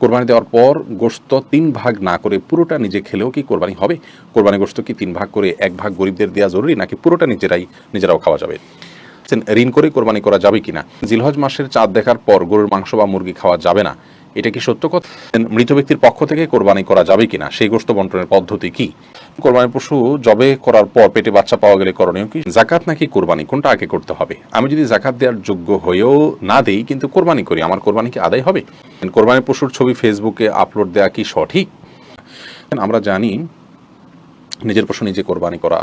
কোরবানি দেওয়ার পর গোস্ত তিন ভাগ না করে পুরোটা নিজে খেলেও কি কোরবানি হবে? কোরবানি গোস্ত কি তিন ভাগ করে এক ভাগ গরিবদের দেওয়া জরুরি, নাকি পুরোটা নিজেরাই, নিজেরাও খাওয়া যাবে? ঋণ করে কোরবানি করা যাবে কিনা? জিলহজ মাসের চাঁদ দেখার পর গরুর মাংস বা মুরগি খাওয়া যাবে না। এটা কি সত্য কথা? মৃত ব্যক্তির পক্ষ থেকে কোরবানি করা যাবে কিনা? সেই গোষ্ঠ বন্টনের পদ্ধতি কি? কোরবানি পশু জবে করার পর পেটে বাচ্চা পাওয়া গেলে করণীয় কি? জাকাত নাকি কোরবানি? কোনটা আগে করতে হবে? আমি যদি জাকাত দেওয়ার যোগ্য হয়েও না দেই, কিন্তু কোরবানি করি, আমার কোরবানি কি আদায় হবে? কোরবানি পশুর ছবি ফেসবুকে আপলোড দেওয়া কি সঠিক? আমরা জানি নিজের পশু নিজে কোরবানি করা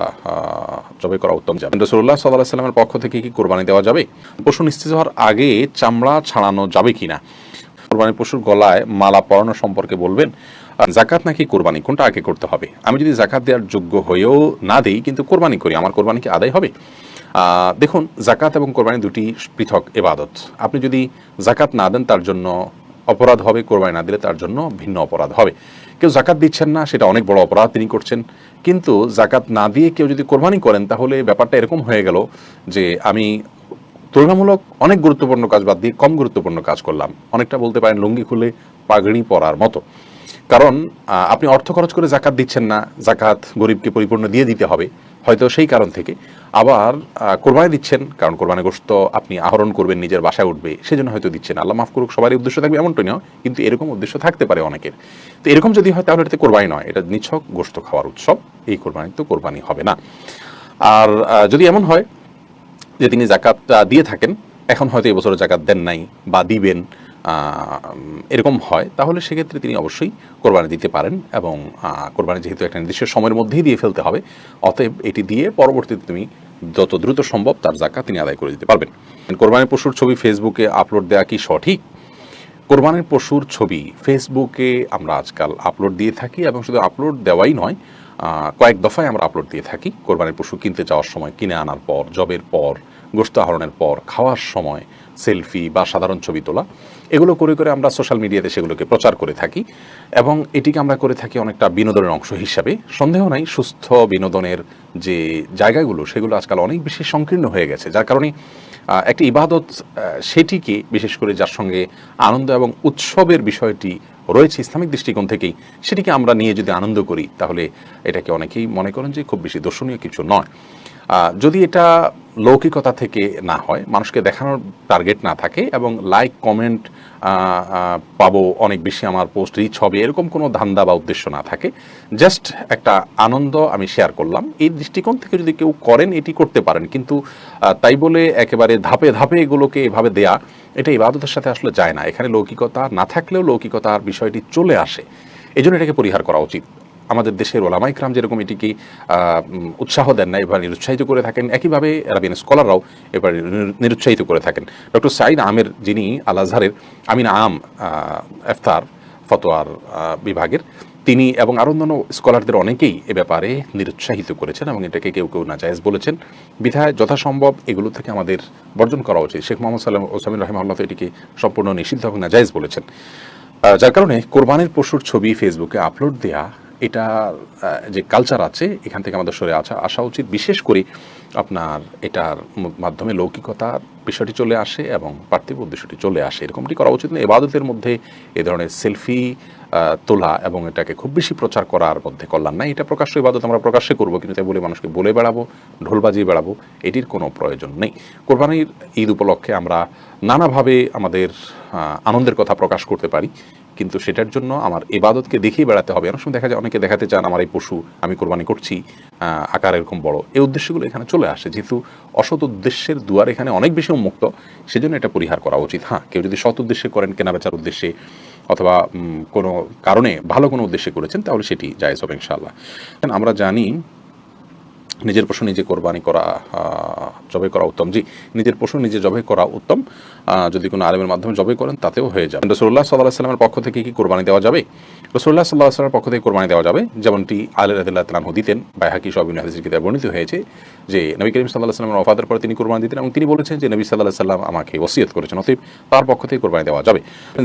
জবে করা উত্তম যাবে। রসুল্লাহ সাল্লাহ সাল্লামের পক্ষ থেকে কি কোরবানি দেওয়া যাবে? পশু নিশ্চিত হওয়ার আগে চামড়া ছাড়ানো যাবে কিনা? কোরবানি পশুর গলায় মালা পরানো সম্পর্কে বলবেন জাকাত নাকি কোরবানি? কোনটা আগে করতে হবে? আমি যদি জাকাত দেওয়ার যোগ্য হয়েও না দিই, কিন্তু কোরবানি করি, আমার কোরবানি কি আদায় হবে? দেখুন জাকাত এবং কোরবানি দুটি পৃথক এবাদত। আপনি যদি জাকাত না দেন, তার জন্য অপরাধ হবে, কোরবানি না দিলে তার জন্য ভিন্ন অপরাধ হবে। কেউ জাকাত দিচ্ছেন না, সেটা অনেক বড় অপরাধ তিনি করছেন। কিন্তু জাকাত না দিয়ে কেউ যদি কোরবানি করেন, তাহলে ব্যাপারটা এরকম হয়ে গেল যে আমি তুলনামূলক অনেক গুরুত্বপূর্ণ কাজ বাদ দিয়ে কম গুরুত্বপূর্ণ কাজ করলাম। অনেকটা বলতে পারেন লুঙ্গি খুলে পাগড়ি পরার মতো। কারণ আপনি অর্থ খরচ করে জাকাত দিচ্ছেন না, জাকাত গরিবকে পরিপূর্ণ দিয়ে দিতে হবে, হয়তো সেই কারণ থেকে। আবার কোরবানি দিচ্ছেন, কারণ কোরবানি গোস্ত আপনি আহরণ করবেন, নিজের বাসায় উঠবে, সেজন্য হয়তো দিচ্ছেন। আল্লাহ মাফ করুক, সবারই উদ্দেশ্য থাকবে এমনটাই নয়, কিন্তু এরকম উদ্দেশ্য থাকতে পারে অনেকের। তো এরকম যদি হয়, তাহলে এটাতে কোরবানি নয়, এটা নিছক গোস্ত খাওয়ার উৎসব, এই কোরবানি তো কোরবানি হবে না। আর যদি এমন হয় যে তিনি জাকাত আহ, দিয়ে থাকেন এখন হয়তো এবছর জাকাত দেন নাই বা দিবেন এরকম হয় তাহলে সেক্ষেত্রে তিনি অবশ্যই কোরবানি দিতে পারেন এবং কোরবানি যেহেতু একটা নির্দিষ্ট সময়ের মধ্যেই দিয়ে ফেলতে হবে অতএব এটি দিয়ে পরবর্তীতে তুমি যত দ্রুত সম্ভব তার জাকাত তিনি আদায় করে দিতে পারবেন। কোরবানির পশুর ছবি ফেসবুকে আপলোড দেওয়া কি সঠিক? কোরবানির পশুর ছবি ফেসবুকে আমরা আজকাল আপলোড দিয়ে থাকি এবং শুধু আপলোড দেওয়াই নয় কয়েক দফায় আমরা আপলোড দিয়ে থাকি। কোরবানির পশু কিনতে যাওয়ার সময়, কিনে আনার পর, জবের পর গোস্ত আহরণের পর, খাওয়ার সময়, সেলফি বা সাধারণ ছবি তোলা, এগুলো করে করে আমরা সোশ্যাল মিডিয়াতে সেগুলোকে প্রচার করে থাকি। এবং এটিকে আমরা করে থাকি অনেকটা বিনোদনের অংশ হিসাবে। সন্দেহ নাই, সুস্থ বিনোদনের যে জায়গাগুলো, সেগুলো আজকাল অনেক বেশি সংকীর্ণ হয়ে গেছে। যার কারণে একটি ইবাদত সেটিকে বিশেষ করে যার সঙ্গে আনন্দ এবং উৎসবের বিষয়টি রয়েছে ইসলামিক দৃষ্টিকোণ থেকেই, সেটিকে আমরা নিয়ে যদি আনন্দ করি, তাহলে এটাকে অনেকেই মনে করেন যে খুব বেশি দর্শনীয় কিছু নয়। যদি এটা লৌকিকতা থেকে না হয়, মানুষকে দেখানোর টার্গেট না থাকে এবং লাইক কমেন্ট পাবো অনেক বেশি আমার পোস্ট রিচ হবে, এরকম কোনো ধান্দা বা উদ্দেশ্য না থাকে। জাস্ট একটা আনন্দ আমি শেয়ার করলাম। এই দৃষ্টিকোণ থেকে যদি কেউ করেন, এটি করতে পারেন। কিন্তু তাই বলে একেবারে ধাপে ধাপে এগুলোকে এভাবে দেয়া, এটা ইবাদতের সাথে আসলে যায় না। এখানে লৌকিকতা না থাকলেও লৌকিকতার বিষয়টি চলে আসে। এই জন্য এটাকে পরিহার করা উচিত। আমাদের দেশের ওলামাই ক্রাম যেরকম এটিকে উৎসাহ দেন না, এবার নিরুৎসাহিত করে থাকেন। একইভাবে রাবিন স্কলাররাও এবার নিরু- নিরুৎসাহিত করে থাকেন। ডক্টর সাইদ আমের যিনি আল আজহারের আমিন আম এফতার ফতোয়ার বিভাগের, তিনি এবং আরও অন্যান্য স্কলারদের অনেকেই এ ব্যাপারে নিরুৎসাহিত করেছেন এবং এটাকে কেউ কেউ নাজায়েজ বলেছেন। বিধায় যথাসম্ভব এগুলো থেকে আমাদের বর্জন করা উচিত। শেখ মোহাম্মদ সাল্লাম ওসামিন রহমাল্লাহ এটিকে সম্পূর্ণ নিষিদ্ধ এবং নাজায়েজ বলেছেন। যার কারণে কোরবানের পশুর ছবি ফেসবুকে আপলোড দেয়া এটা যে কালচার আছে, এখান থেকে আমাদের সরে আসা আসা উচিত। বিশেষ করে আপনার এটার মাধ্যমে লৌকিকতার বিষয়টি চলে আসে এবং পার্থিব উদ্দেশ্যটি চলে আসে। এরকমটি করা উচিত না এবাদতের মধ্যে এ ধরনের সেলফি তোলা এবং এটাকে খুব বেশি প্রচার করার মধ্যে কল্যাণ নাই। এটা প্রকাশ্য ইবাদত, আমরা প্রকাশ্যে করব, কিন্তু তাই বলে মানুষকে বলে বেড়াবো, ঢোল বাজিয়ে বেড়াবো, এটির কোনো প্রয়োজন নেই। কোরবানির ঈদ উপলক্ষে আমরা নানাভাবে আমাদের আনন্দের কথা প্রকাশ করতে পারি, কিন্তু সেটার জন্য আমার ইবাদতকে দেখেই বেড়াতে হবে। অনেক সময় দেখা যায়, অনেকে দেখাতে চান, আমার এই পশু আমি কোরবানি করছি আকার এরকম বড়। এই উদ্দেশ্যগুলো এখানে চলে আসে। যেহেতু অসৎ উদ্দেশ্যের দুয়ার এখানে অনেক বেশি উন্মুক্ত সেজন্য এটা পরিহার করা উচিত। হ্যাঁ কেউ যদি সৎ উদ্দেশ্যে করেন, কেনাবেচার উদ্দেশ্যে, অথবা কোনো কারণে ভালো কোনো উদ্দেশ্যে করেছেন, তাহলে সেটি জায়জ হবে ইনশাআল্লাহ। আমরা জানি নিজের পশু নিজে কোরবানি করা জবাই করা উত্তম। জি, নিজের পশু নিজে জবাই করা উত্তম। যদি কোনো আলেমের মাধ্যমে জবাই করেন, তাতেও হয়ে যাবে। রসুল্লাহ সাল্লাহ সাল্লামের পক্ষ থেকে কি কোরবানি দেওয়া যাবে? রসুল্লাহ সাল্লাহ সাল্লামের পক্ষ থেকে কোরবানি দেওয়া যাবে। যেমনটি আলী রাদিল্লাহ তালাহু দিতেন, বাইহাকি সবিন হাদিসের কিতাবে বর্ণিত হয়েছে যে, নবী করিম সাল্লাহ সাল্লামের ওফাদের পরে তিনি কোরবানি দিতেন এবং তিনি বলেছেন যে, নবী সাল্লাহ সাল্লাম আমাকে ওসিয়ত করেছেন, অতএব তার পক্ষ থেকে কোরবানি দেওয়া যাবে।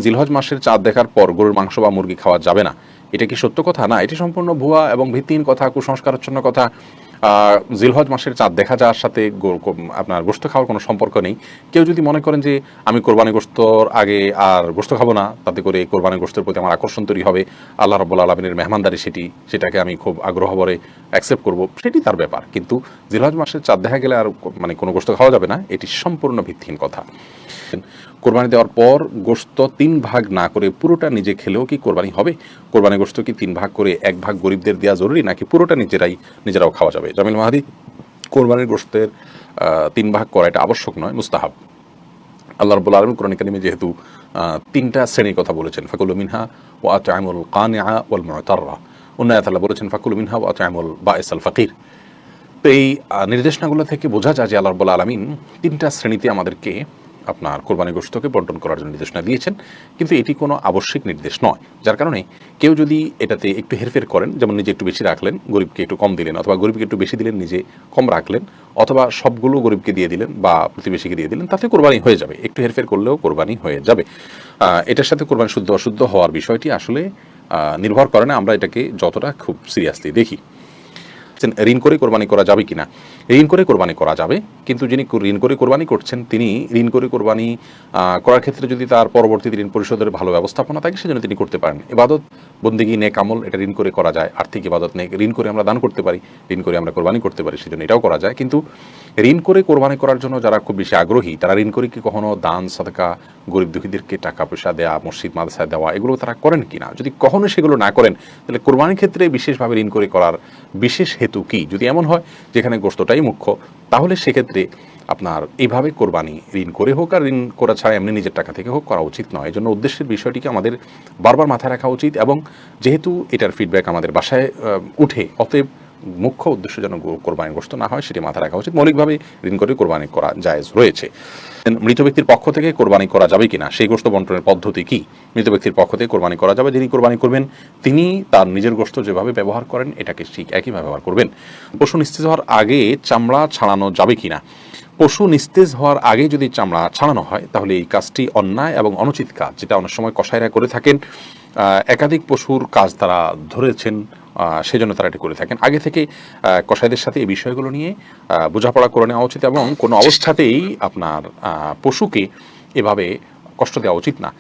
জিলহজ মাসের চাঁদ দেখার পর গরুর মাংস বা মুরগি খাওয়া যাবে না। এটা কি সত্য কথা? না, এটি সম্পূর্ণ ভুয়া এবং ভিত্তিহীন কথা, কুসংস্কারাচ্ছন্ন কথা। জিলহজ মাসের চাঁদ দেখা যাওয়ার সাথে আপনার গোস্ত খাওয়ার কোনো সম্পর্ক নেই। কেউ যদি মনে করেন যে আমি কোরবানি গোস্তর আগে আর গোস্ত খাব না, তাতে করে কোরবানি গোস্তের প্রতি আমার আকর্ষণ তৈরি হবে, আল্লাহ রব্বুল আলমিনের মেহমানদারি সেটি, সেটাকে আমি খুব আগ্রহ ভরে অ্যাকসেপ্ট করব, সেটি তার ব্যাপার। কিন্তু জিলহজ মাসের চাঁদ দেখা গেলে আর মানে কোনো গোস্ত খাওয়া যাবে না, এটি সম্পূর্ণ ভিত্তিহীন কথা। কোরবানি দেওয়ার পর গোস্ত তিন ভাগ না করে পুরোটা নিজে খেলেও কি কোরবানি হবে? কোরবানি গোস্ত কি তিন ভাগ করে এক ভাগ গরিবদের দেওয়া জরুরি, নাকি পুরোটা নিজেরাই, নিজেরাও খাওয়া যাবে? জামিল মাহাদি, কোরবানির গোস্তের তিন ভাগ করা এটা আবশ্যক নয়, মুস্তাহাব। আল্লাহ রব্বুল আলম কোরআন কারিমে যেহেতু তিনটা শ্রেণির কথা বলেছেন, ফাকুল মিনহা ও আতামুল কানিয়া ওয়াল মুতাররা। উন্নয়াত আল্লাহ বলেছেন, ফাকুল মিনহা ও আতামুল বায়েস আল ফাকির। তো এই নির্দেশনাগুলো থেকে বোঝা যায় যে আল্লাহ রব্বুল আলমিন তিনটা শ্রেণীতে আমাদেরকে আপনার কোরবানি গোষ্ঠকে বন্টন করার জন্য নির্দেশনা দিয়েছেন, কিন্তু এটি কোনো আবশ্যিক নির্দেশ নয়। যার কারণে কেউ যদি এটাতে একটু হেরফের করেন, যেমন নিজে একটু বেশি রাখলেন, গরিবকে একটু কম দিলেন, অথবা গরিবকে একটু বেশি দিলেন, নিজে কম রাখলেন, অথবা সবগুলো গরিবকে দিয়ে দিলেন বা প্রতিবেশীকে দিয়ে দিলেন, তাতে কোরবানি হয়ে যাবে। একটু হেরফের করলেও কোরবানি হয়ে যাবে। এটার সাথে কোরবানি শুদ্ধ অশুদ্ধ হওয়ার বিষয়টি আসলে নির্ভর করে না, আমরা এটাকে যতটা খুব সিরিয়াসলি দেখি। ঋণ করে কোরবানি করা যাবে কিনা? ঋণ করে কোরবানি করা যাবে। কিন্তু যিনি ঋণ করে কোরবানি করছেন, তিনি ঋণ করে কোরবানি করার ক্ষেত্রে যদি তার পরবর্তীতে ঋণ পরিশোধের ভালো ব্যবস্থাপনা থাকে, সেজন্য তিনি করতে পারেন। এবাদত বন্দিগি, নেক আমল, এটা ঋণ করে করা যায়। আর্থিক ইবাদত, নেক ঋণ করে আমরা দান করতে পারি, ঋণ করে আমরা কোরবানি করতে পারি, সেজন্য এটাও করা যায়। কিন্তু ঋণ করে কোরবানি করার জন্য যারা খুব বেশি আগ্রহী, তারা ঋণ করে কি কখনো দান, সাদকা, গরিব দুঃখীদেরকে টাকা পয়সা দেওয়া মসজিদ, মাদ্রাসায় দেওয়া, এগুলো তারা করেন কি না যদি কখনো সেগুলো না করেন, তাহলে কোরবানির ক্ষেত্রে বিশেষভাবে ঋণ করে করার বিশেষ হেতু কি? যদি এমন হয়, যেখানে গোস্তটাই মুখ্য। তাহলে সেক্ষেত্রে আপনার এইভাবে কোরবানি ঋণ করে হোক আর ঋণ করা ছাড়া এমনি নিজের টাকা থেকে হোক করা উচিত নয়। এই জন্য উদ্দেশ্যের বিষয়টিকে আমাদের বারবার মাথায় রাখা উচিত এবং যেহেতু এটার ফিডব্যাক আমাদের বাসায় উঠে, অতএব মুখ্য উদ্দেশ্য যেন গো- কোরবানির গোস্ত না হয়, সেটি মাথায় রাখা উচিত। মৌলিকভাবে ঋণ করে কোরবানি করা জায়েজ রয়েছে। মৃত ব্যক্তির পক্ষ থেকে কোরবানি করা যাবে কিনা, সেই গোস্ত বন্টনের পদ্ধতি কি? মৃত ব্যক্তির পক্ষ থেকে কোরবানি করা যাবে, যিনি কোরবানি করবেন, তিনি তার নিজের গোস্ত যেভাবে ব্যবহার করেন, এটাকে ঠিক একইভাবে ব্যবহার করবেন। পশু নিস্তেজ হওয়ার আগে চামড়া ছাড়ানো যাবে কিনা? পশু নিস্তেজ হওয়ার আগে যদি চামড়া ছাড়ানো হয়, তাহলে এই কাজটি অন্যায় এবং অনুচিত কাজ, যেটা অনেক সময় কসাইরা করে থাকেন। একাধিক পশুর কাজ তারা ধরেছেন সেজন্য তারা এটি করে থাকেন। আগে থেকে কষাইদের কসাইদের সাথে এই বিষয়গুলো নিয়ে বোঝাপড়া করে নেওয়া উচিত এবং কোনো অবস্থাতেই আপনার পশুকে এভাবে কষ্ট দেওয়া উচিত না।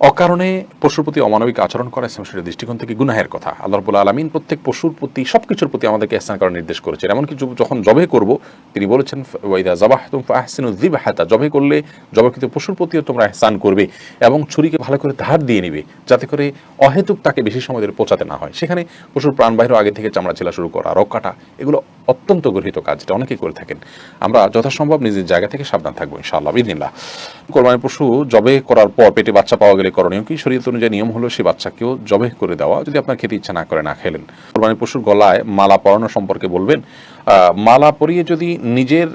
অকারণে পশুর প্রতি অমানবিক আচরণ করা ইসলাম দৃষ্টিকোণ থেকে গুনাহের কথা। আল্লাহ রবুল্লা আলমিন প্রত্যেক পশুর প্রতি সব কিছুর প্রতি আমাদেরকে স্থান করার নির্দেশ করেছেন। এমনকি যখন জবে করব, তিনি বলেছেন ওয়াইদা জবাহ আহসিনু হাতা জবে করলে জবাকৃত পশুর প্রতিও তোমরা এহসান করবে এবং ছুরিকে ভালো করে ধার দিয়ে নিবে, যাতে করে অহেতুক তাকে বেশি সময় ধরে পচাতে না হয়। সেখানে পশুর প্রাণ বাহির আগে থেকে চামড়া ছেলা শুরু করা, রক কাটা, এগুলো অত্যন্ত গর্হিত কাজ, যেটা অনেকেই করে থাকেন। আমরা যথাসম্ভব নিজের জায়গা থেকে সাবধান থাকব, ইনশাআল্লাহ বিদিনিল্লাহ কোরবানি পশু জবে করার পর পেটে বাচ্চা পাওয়া গেলে করণীয় কি? শরীয়ত অনুযায়ী নিয়ম হলো সেই বাচ্চাকেও জবে করে দেওয়া। যদি আপনার খেতে ইচ্ছা না করে, না খেলেন। কোরবানির পশুর গলায় মালা পরানো সম্পর্কে বলবেন। মালা পরিয়ে যদি নিজের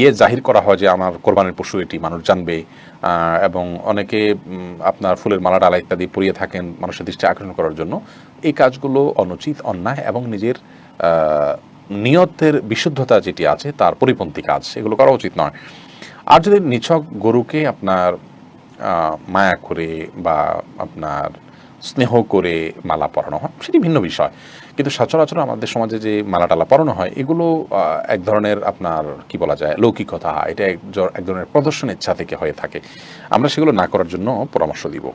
ইয়ে জাহির করা হয় যে আমার কোরবানির পশু এটি, মানুষ জানবে। এবং অনেকে আপনার ফুলের মালা, ডালা ইত্যাদি পরিয়ে থাকেন মানুষের দৃষ্টি আকর্ষণ করার জন্য। এই কাজগুলো অনুচিত, অন্যায় এবং নিজের নিয়তের বিশুদ্ধতা যেটি আছে, তার পরিপন্থী কাজ। এগুলো করা উচিত নয়। আর যদি নিছক গরুকে আপনার মায়া করে বা আপনার স্নেহ করে মালা পরানো হয়, সেটি ভিন্ন বিষয়। কিন্তু সচরাচর আমাদের সমাজে যে মালা টালা পরানো হয়, এগুলো এক ধরনের আপনার, কি বলা যায়, লৌকিকতা, এটা এক ধরনের প্রদর্শনের ইচ্ছা থেকে হয়ে থাকে। আমরা সেগুলো না করার জন্য পরামর্শ দিব।